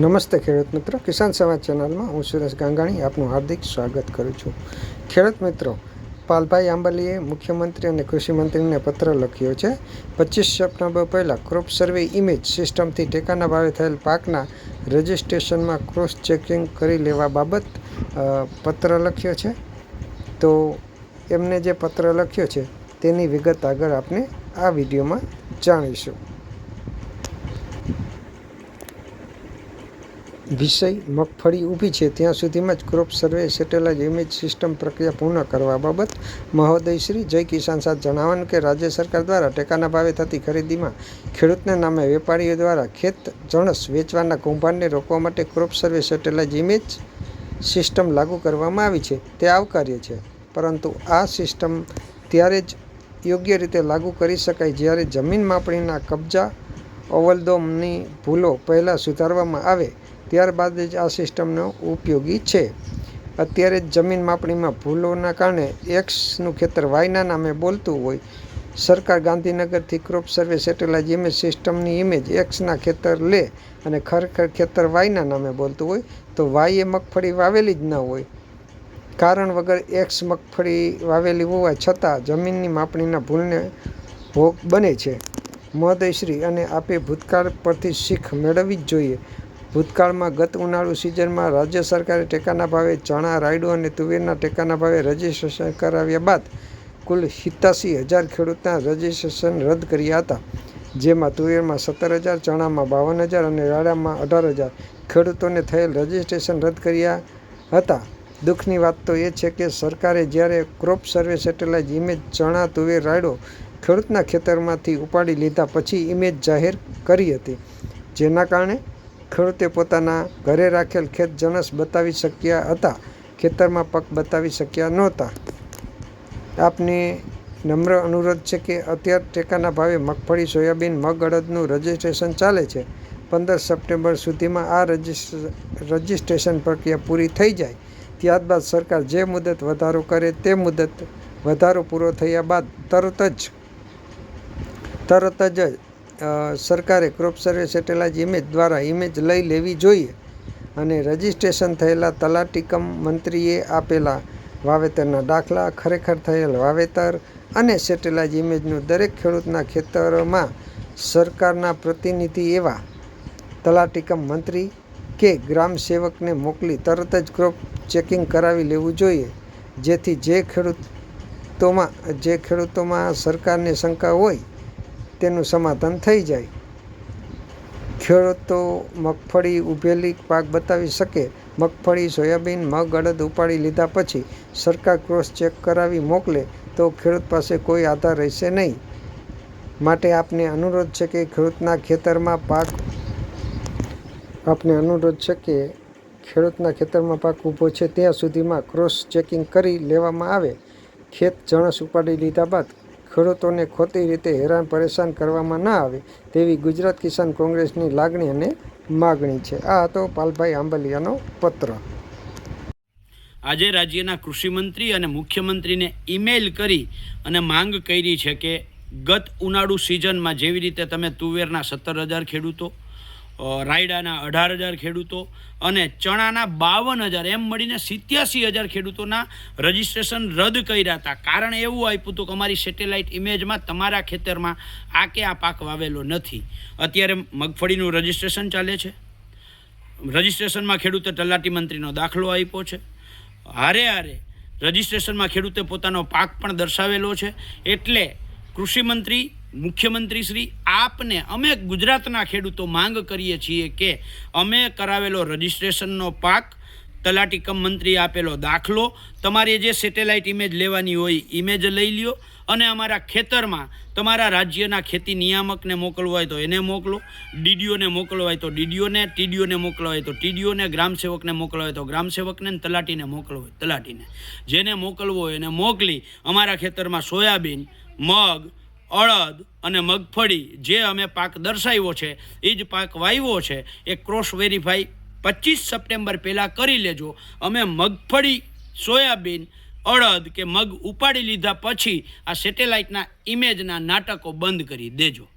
નમસ્તે ખેડૂત મિત્રો. કિસાન સમાજ ચેનલમાં હું સુરેશ ગાંગાણી આપનું હાર્દિક સ્વાગત કરું છું. ખેડૂત મિત્રો, પાલભાઈ આંબલીએ મુખ્યમંત્રી અને કૃષિમંત્રીને પત્ર લખ્યો છે, પચીસ સપ્ટેમ્બર પહેલાં ક્રોપ સર્વે ઇમેજ સિસ્ટમથી ટેકાના ભાવે થયેલ પાકના રજિસ્ટ્રેશનમાં ક્રોસ ચેકિંગ કરી લેવા બાબત પત્ર લખ્યો છે. તો એમને જે પત્ર લખ્યો છે તેની વિગત આગળ આપણે આ વિડીયોમાં જાણીશું. વિષય મગફળી ઊભી છે. ત્યાં સુધીમાં જ crop survey satellite image system પ્રક્રિયા પૂર્ણ કરવા બાબત મહોદય શ્રી જય કિસાન સાથ જણાવવાનું કે રાજ્ય સરકાર દ્વારા ટેકાના ભાવે થતી ખરીદીમાં ખેડૂતના નામે વેપારીઓ દ્વારા ખેત જણસ વેચવાના કૌભાંડને રોકવા માટે crop survey satellite image system લાગુ કરવામાં આવી છે. તે આવકાર્ય છે. પરંતુ આ સિસ્ટમ ત્યારે જ યોગ્ય રીતે લાગુ કરી શકાય જ્યારે જમીન માપણીના કબજા અવલદોમની ભૂલો પહેલાં સુધારવામાં આવે ત્યારબાદ જ આ સિસ્ટમનો ઉપયોગી છે. અત્યારે જ જમીન માપણીમાં ભૂલોના કારણે એક્સનું ખેતર વાયના નામે બોલતું હોય. સરકાર ગાંધીનગરથી ક્રોપ સર્વે સેટેલાઇટ ઇમેજ સિસ્ટમની ઇમેજ એક્સના ખેતર લે અને ખરેખર ખેતર વાયના નામે બોલતું હોય તો વાયે મગફળી વાવેલી જ ન હોય. કારણ વગર એક્સ મગફળી વાવેલી હોવા છતાં જમીનની માપણીના ભૂલને ભોગ બને છે. મહોદયશ્રી અને આપે ભૂતકાળ પરથી શીખ મેળવવી જ જોઈએ. ભૂતકાળમાં ગત ઉનાળુ સિઝનમાં રાજ્ય સરકારે ટેકાના ભાવે ચણા, રાયડો અને તુવેરના ટેકાના ભાવે રજીસ્ટ્રેશન કરાવ્યા બાદ કુલ સિત્તાસી હજાર ખેડૂતના રજીસ્ટ્રેશન રદ કર્યા હતા, જેમાં તુવેરમાં સત્તર હજાર, ચણામાં બાવન હજાર અને રાયડામાં અઢાર હજાર ખેડૂતોને થયેલ રજીસ્ટ્રેશન રદ કર્યા હતા. દુઃખની વાત તો એ છે કે સરકારે જ્યારે ક્રોપ સર્વે સેટેલાઇટ ઇમેજ ચણા, તુવેર, રાયડો ખેડૂતના ખેતરમાંથી ઉપાડી લીધા પછી ઇમેજ જાહેર કરી હતી, જેના કારણે ખેડૂતે પોતાના ઘરે રાખેલ ખેત જણસ બતાવી શક્યા હતા. ખેતરમાં પગ બતાવી શક્યા નહોતા. આપને નમ્ર અનુરોધ છે કે અત્યારે ટેકાના ભાવે મગફળી, સોયાબીન, મગ અડદનું રજિસ્ટ્રેશન ચાલે છે. પંદર સપ્ટેમ્બર સુધીમાં આ રજિસ્ટ્રે રજિસ્ટ્રેશન પ્રક્રિયા પૂરી થઈ જાય. ત્યારબાદ સરકાર જે મુદત વધારો કરે તે મુદત વધારો પૂરો થયા બાદ તરત જ તરત જ સરકારે ક્રોપ સર્વે સેટેલાઇટ ઇમેજ દ્વારા ઇમેજ લઈ લેવી જોઈએ અને રજિસ્ટ્રેશન થયેલા તલાટીકમ મંત્રીએ આપેલા વાવેતરના દાખલા, ખરેખર થયેલ વાવેતર અને સેટેલાઇટ ઇમેજનું દરેક ખેડૂતના ખેતરોમાં સરકારના પ્રતિનિધિ એવા તલાટીકમ મંત્રી કે ગ્રામ સેવકને મોકલી તરત જ ક્રોપ ચેકિંગ કરાવી લેવું જોઈએ. જેથી જે ખેડૂતોમાં જે ખેડૂતોમાં સરકારને શંકા હોય તેનું સમાધાન થઈ જાય. ખેડૂતો મગફળી ઉભેલી પાક બતાવી શકે. મગફળી, સોયાબીન, મગ, અડદ ઉપાડી લીધા પછી સરકાર ક્રોસ ચેક કરાવી મોકલે તો ખેડૂત પાસે કોઈ આધાર રહેશે નહીં. માટે આપને અનુરોધ છે કે ખેડૂતના ખેતરમાં પાક આપને અનુરોધ છે કે ખેડૂતના ખેતરમાં પાક ઊભો છે ત્યાં સુધીમાં ક્રોસ ચેકિંગ કરી લેવામાં આવે. ખેત જણસ ઉપાડી લીધા બાદ ખેડૂતોને ખોટી રીતે હેરાન પરેશાન કરવામાં ના આવે તેવી ગુજરાત કિસાન કોંગ્રેસની લાગણી અને માગણી છે. આ હતો પાલભાઈ આંબલિયાનો પત્ર. આજે રાજ્યના કૃષિમંત્રી અને મુખ્યમંત્રીને ઈમેલ કરી અને માંગ કરી છે કે ગત ઉનાળુ સિઝનમાં જેવી રીતે તમે તુવેરના સત્તર હજાર ખેડૂતો રાયડાના અઢાર હજાર ખેડૂતો અને ચણાના બાવન હજાર, એમ મળીને સિત્યાસી હજાર ખેડૂતોના રજિસ્ટ્રેશન રદ કર્યા હતા. કારણ એવું આપ્યું હતું કે અમારી સેટેલાઇટ ઇમેજમાં તમારા ખેતરમાં આ કે આ પાક વાવેલો નથી. અત્યારે મગફળીનું રજિસ્ટ્રેશન ચાલે છે. રજિસ્ટ્રેશનમાં ખેડૂતે તલાટી મંત્રીનો દાખલો આપ્યો છે. હારે હારે રજિસ્ટ્રેશનમાં ખેડૂતે પોતાનો પાક પણ દર્શાવેલો છે. એટલે કૃષિમંત્રી મુખ્યમંત્રી શ્રી, આપને અમે ગુજરાતના ખેડૂતો માંગ કરીએ છીએ કે અમે કરાવેલો રજિસ્ટ્રેશનનો પાક, તલાટી કમ મંત્રી આપેલો દાખલો, તમારે જે સેટેલાઇટ ઇમેજ લેવાની હોય ઇમેજ લઈ લ્યો અને અમારા ખેતરમાં તમારા રાજ્યના ખેતી નિયામકને મોકલવો હોય તો એને મોકલો, ડીડીઓને મોકલવા હોય તો ડીડીઓને, ટીડીઓને મોકલવા હોય તો ટીડીઓને, ગ્રામસેવકને મોકલવા હોય તો ગ્રામસેવકને તલાટીને મોકલવો હોય તલાટીને. જેને મોકલવો હોય એને મોકલી અમારા ખેતરમાં સોયાબીન, મગ અડદ અને મગફળી જે અમે પાક દર્શાવ્યો છે, એ જ પાક વાવ્યો છે, એ ક્રોસ વેરીફાઈ પચીસ સપ્ટેમ્બર પહેલાં કરી લેજો. અમે મગફળી, સોયાબીન અડદ કે મગ ઉપાડી લીધા પછી આ સેટેલાઇટના ઇમેજના નાટકો બંધ કરી દેજો.